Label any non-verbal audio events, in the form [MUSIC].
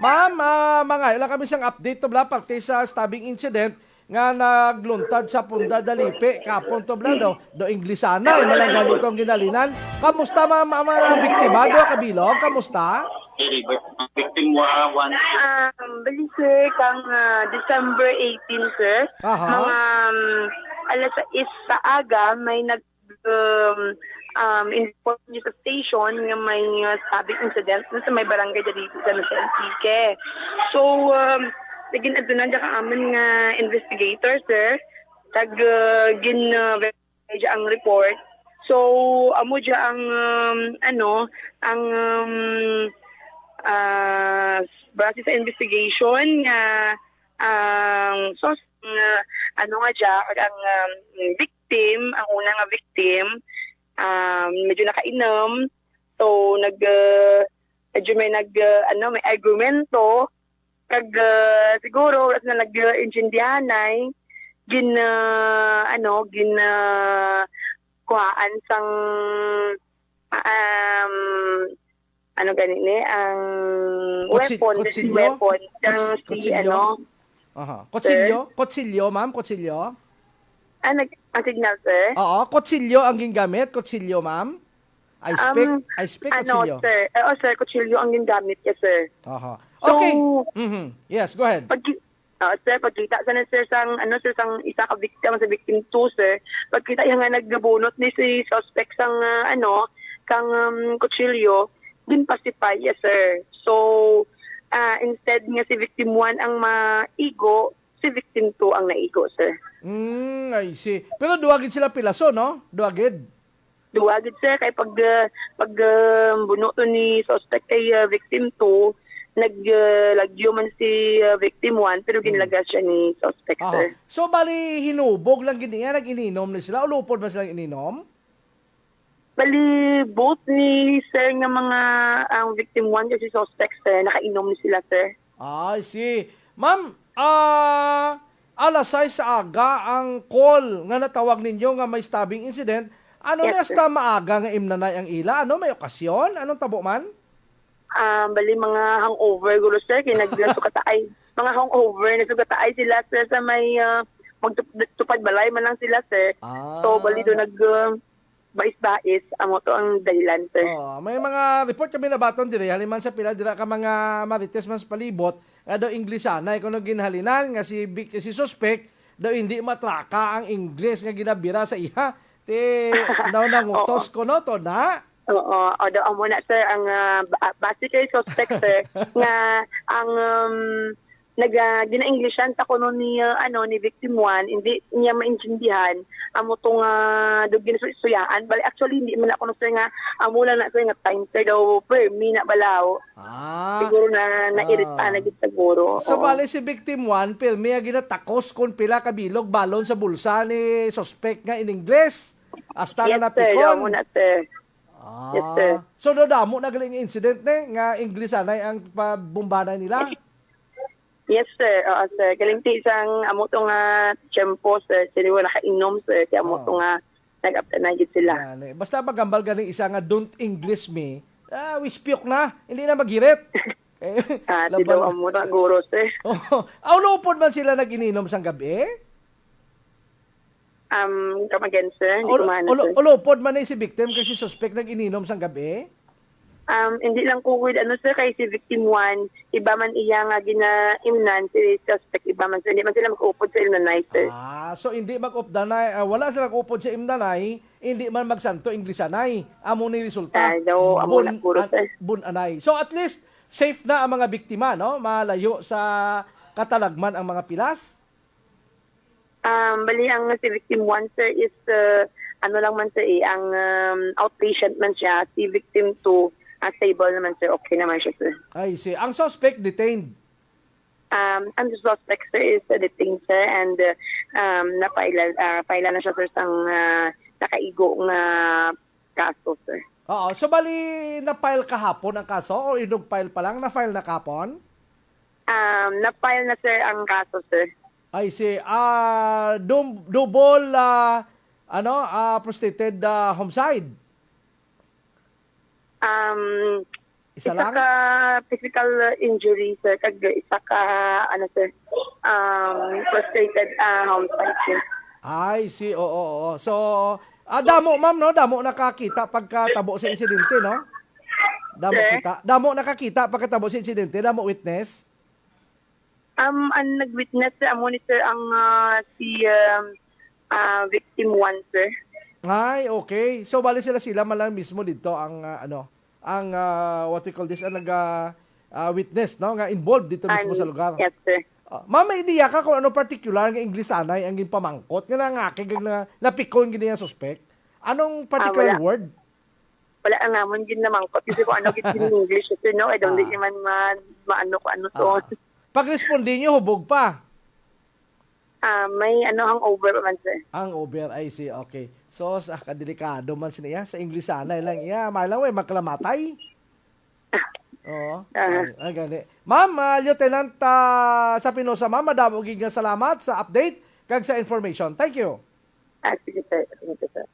Ma'am, uh, mga ilang kami sang update to bla pagti sa stabbing incident nga nagluntad sa Punda Dalipe kapon to bla do do Inglisana eh, malang ganito ang ginalinan. Kamusta ma'am ang mga biktima do kabilog? Kamusta? victim wa one Um, bali sir, kang ah, December 18 sir, Aha. mga um, alas 6 sa aga, may nag um, um, niyo sa station nga may uh, sabing incident na sa may barangay dito sa San Antique. So, um, naging adunan dyan ka amin nga investigator sir, tag uh, gin uh, ang report. So, amo dyan ang um, ano, ang um, ah base sa investigation nga ang sos nga ano nga dya, ang um, victim, ang una nga victim, um, medyo nakainom. So, nag, uh, medyo may nag, uh, ano, may argumento. Kag, uh, siguro, as na nag-intindihanay, gin, uh, ano, gin, uh, kuhaan sang, um, ano ganini, ang Kutsi- weapon, kutsilyo? weapon, ng Kuts- si, ano, Aha. Kutsilyo? Kutsilyo, ma'am? Kutsilyo? ah, nag, ang signal, sir? Oo, kutsilyo ang gingamit. Kutsilyo, ma'am? I speak, Um, I speak ano, kutsilyo. sir? Eh, oh, sir, kutsilyo ang ginamit niya, sir. Aha. So, Okay. Mhm. Yes, go ahead. Pag, uh, sir, pagkita sa na, sir, sang, ano, sir, sang isa ka victim sa victim 2, sir, pagkita yung nga nagbunot ni si suspect sang, ah, ano, kang um, kutsilyo, din pacify, yes, sir. So, ah, instead nga si victim 1 ang maigo, si victim 2 ang naigo, sir. Mm, I see. Pero duwagid sila pilaso, no? Duwagid. Duwagid sir kay pag uh, pag uh, bunuto ni suspect kay uh, victim 2 naglagyo man si uh, victim 1 pero ginlagas siya ni suspect sir. Aha. So, bali, hinubog lang gini nga, nag-ininom na sila. Ulupod ba silang ininom? Bali both ni sir nga mga ang victim 1 kasi suspect sir nakainom ni sila sir. Ah, I see. Ma'am, ah, alas 6 sa aga ang call nga natawag ninyo nga may stabbing incident. Ano Yes, sir. hasta maaga nga imnanay ang ila? Ano, may okasyon? Anong tabo man? Um, bali mga hangover gulo sir kay nagsukataay [LAUGHS] mga hangover nagsukataay sila sir sa may uh, magtupad balay man lang sila sir. Ah. So bali do nag uh, bais-bais amo to ang dahilan sir. Oh, may mga report kami na baton dire. Haliman sa pila dira ka mga marites man sa palibot nga daw Inglisana. Kuno ginhalinan nga si si suspect daw hindi matraka ang Ingles nga ginabira sa iya ti [LAUGHS] daw nangutos ko no to na. Oo, o do amo na sir ang uh, ba- base kay suspect sir [LAUGHS] nga ang um, nag uh, gina-Englishan ta kuno ni uh, ano ni victim 1 hindi niya maintindihan amo tong uh, do ginasuyaan bali actually hindi man ako no sir nga amo lang na sir nga time sir daw per mi na balaw ah siguro na nairit pa Ah. na gid siguro So Oo. bali si victim 1 pirmi nga ginatakos kon pila ka bilog balon sa bulsa ni suspect nga in Ingles. Hasta yes na napikon. na sir Ah. Yes, sir. So do damo na galing incident ne nga Inglesanay ang pabumbanay nila. [LAUGHS] Yes, sir. Oo, sir. Galinti isang amo to nga tiyempo, sir. Sila wala nakainom, sir. Kaya amo Oo. to nga nag-aptanagit sila. Yan, eh. Basta magambal galing isa nga don't English me. Ah, wispyok na. Hindi na magirit. [LAUGHS] eh, Ah, laban- sila amo na guro, sir. [LAUGHS] Oh, aulupod man sila nag-ininom sang gabi? Um, come again, sir. Hindi ko mahanap, sir. ulupod man eh si victim kasi suspect nag-ininom sang gabi? Um, hindi lang ko with, ano, sir, kay si victim 1, iba man iya nga gina-imnan, si suspect, iba man, sir. Hindi man sila mag-upod sa ilnanay, sir. Ah, so hindi mag-updanay, ah, wala silang upod sa imdanay, hindi man magsanto Inglesanay. Amo ni resulta. Ah, daw, amo na puro, sir. bun anay. So at least safe na ang mga biktima, no? Malayo sa katalagman ang mga pilas. Um, bali, ang si victim 1, sir, is, uh, ano lang man, sir, eh, ang um, outpatient man siya. Si victim 2, uh, stable naman, sir. Okay naman siya, sir. Ay, si ang suspect detained. Um, the suspect sir is uh, detained sir and uh, um, napaila, uh, paila na siya sir sang uh, nakaigo nga kaso sir. Oo, so bali na-file kahapon ang kaso o inug-file pa lang na-file na kapon? Um, napile na sir ang kaso sir. Ay si ah dum- double ah, ano ah prostrated ah, homicide. Um, Isa Isa lang? ka physical injury, sir. Kag isa ka, ano, sir, um, frustrated uh, homicide, sir. Ay, si oo, oo, oo. So, ah, damo, ma'am, no? Damo nakakita pagkatabo sa insidente, no? Damo Sir? kita. Damo nakakita pagkatabo sa insidente, damo witness. Um, ang nag-witness, sir, amo ni sir, ang ah, si um, ah, victim one, sir. Ay, okay. So, bali sila sila malang mismo dito ang, ah, ano, ang, ah, what we call this, ang nag, ah, ah, witness, no? Nga involved dito mismo sa lugar. Yes, sir. Ah, ma'am, may idea ka kung ano particular nga Inglesanay ang ginpamangkot nga nangakig na napikon gini nga suspect? Anong particular wala. word? Wala ang namon gin naman ko. Kasi kung ano gid in English, sir, no? I don't Ah. man ma, maano ko ano to. Ah. Pag respondi nyo, hubog pa. Ah, may ano ang over man, sir. Ang over, I see, okay. So, sa kadelikado man siniya, sa Inglesanay lang, iya, may lang, wey, magkalamatay. Oo. Ah. Ay, ay, gani. Ma'am, ah, Lieutenant ah, sa Pinosa, ma'am, madamo gig nga salamat sa update kag sa information. Thank you. Ah, sige, sir. Sige, sir.